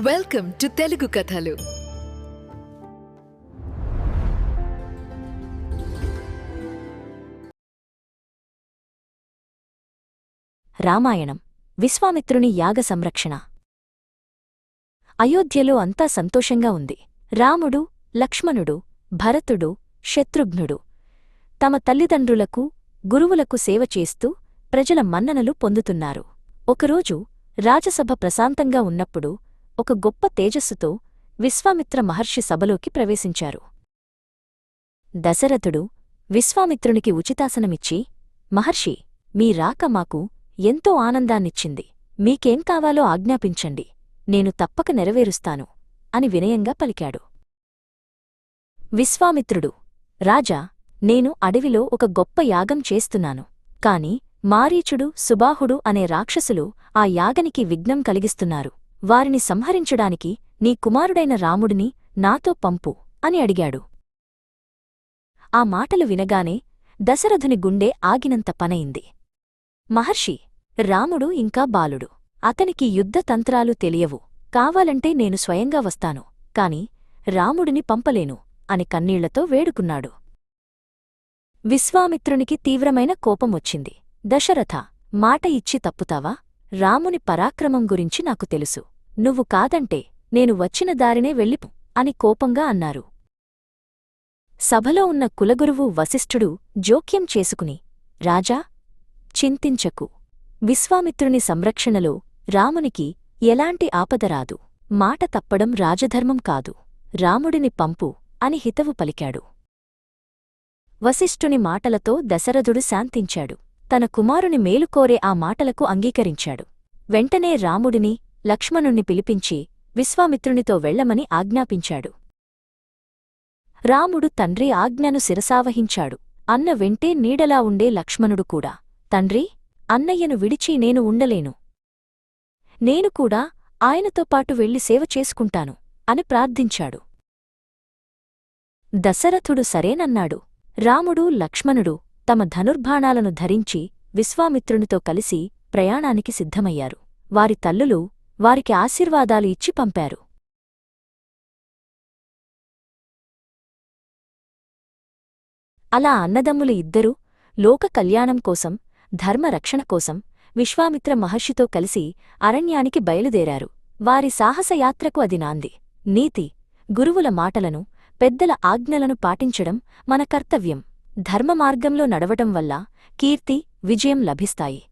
Welcome to Telugu కథలు రామాయణం విశ్వామిత్రుని యాగ సంరక్షణ. అయోధ్యలో అంతా సంతోషంగా ఉంది. రాముడు లక్ష్మణుడు భరతుడు శత్రుఘ్నుడు తమ తల్లిదండ్రులకు గురువులకు సేవ చేస్తూ ప్రజల మన్ననలు పొందుతున్నారు. ఒకరోజు రాజసభ ప్రశాంతంగా ఉన్నప్పుడు ఒక గొప్ప తేజస్సుతో విశ్వామిత్ర మహర్షి సభలోకి ప్రవేశించారు. దశరథుడు విశ్వామిత్రునికి ఉచితాసనమిచ్చి మహర్షి మీ రాక మాకు ఎంతో ఆనందాన్నిచ్చింది. మీకేం కావాలో ఆజ్ఞాపించండి. నేను తప్పక నెరవేరుస్తాను అని వినయంగా పలికాడు. విశ్వామిత్రుడు రాజా నేను అడవిలో ఒక గొప్ప యాగం చేస్తున్నాను. కాని మారీచుడు సుబాహుడు అనే రాక్షసులు ఆ యాగనికి విఘ్నం కలిగిస్తున్నారు. వారిని సంహరించడానికి నీ కుమారుడైన రాముడిని నాతో పంపు అని అడిగాడు. ఆ మాటలు వినగానే దశరథుని గుండె ఆగినంత పనయింది. మహర్షి రాముడు ఇంకా బాలుడు. అతనికి యుద్ధతంత్రాలు తెలియవు. కావాలంటే నేను స్వయంగా వస్తాను. కాని రాముడిని పంపలేను అని కన్నీళ్ళతో వేడుకున్నాడు. విశ్వామిత్రునికి తీవ్రమైన కోపమొచ్చింది దశరథ మాట ఇచ్చి తప్పుతావా? రాముని పరాక్రమం గురించి నాకు తెలుసు. నువ్వు కాదంటే నేను వచ్చిన దారినే వెళ్ళిపు అని కోపంగా అన్నారు. సభలో ఉన్న కులగురువు వశిష్ఠుడు జోక్యం చేసుకుని రాజా చింతించకు. విశ్వామిత్రుని సంరక్షణలో రామునికి ఎలాంటి ఆపదరాదు మాట తప్పడం రాజధర్మం కాదు. రాముడిని పంపు అని హితవు పలికాడు. వశిష్ఠుని మాటలతో దశరథుడు శాంతించాడు. తన కుమారుని మేలుకోరే ఆ మాటలకు అంగీకరించాడు. వెంటనే రాముడిని లక్ష్మణుణ్ణి పిలిపించి విశ్వామిత్రునితో వెళ్ళమని ఆజ్ఞాపించాడు. రాముడు తండ్రి ఆజ్ఞను శిరసావహించాడు. అన్న వెంటే నీడలా ఉండే లక్ష్మణుడు కూడా తండ్రి అన్నయ్యను విడిచి నేను ఉండలేను. నేను కూడా ఆయనతో పాటు వెళ్ళి సేవ చేసుకుంటాను అని ప్రార్థించాడు. దశరథుడు సరేనన్నాడు. రాముడు లక్ష్మణుడు తమ ధనుర్బాణాలను ధరించి విశ్వామిత్రునితో కలిసి ప్రయాణానికి సిద్ధమయ్యారు. వారి తల్లులు వారికి ఆశీర్వాదాలు ఇచ్చి పంపారు. అలా అన్నదమ్ములు ఇద్దరూ లోక కళ్యాణం కోసం ధర్మరక్షణ కోసం విశ్వామిత్ర మహర్షితో కలిసి అరణ్యానికి బయలుదేరారు. వారి సాహసయాత్రకు అది నాంది. నీతి గురువుల మాటలను పెద్దల ఆజ్ఞలను పాటించడం మన కర్తవ్యం. ధర్మమార్గంలో నడవటం వల్ల కీర్తి విజయం లభిస్తాయి.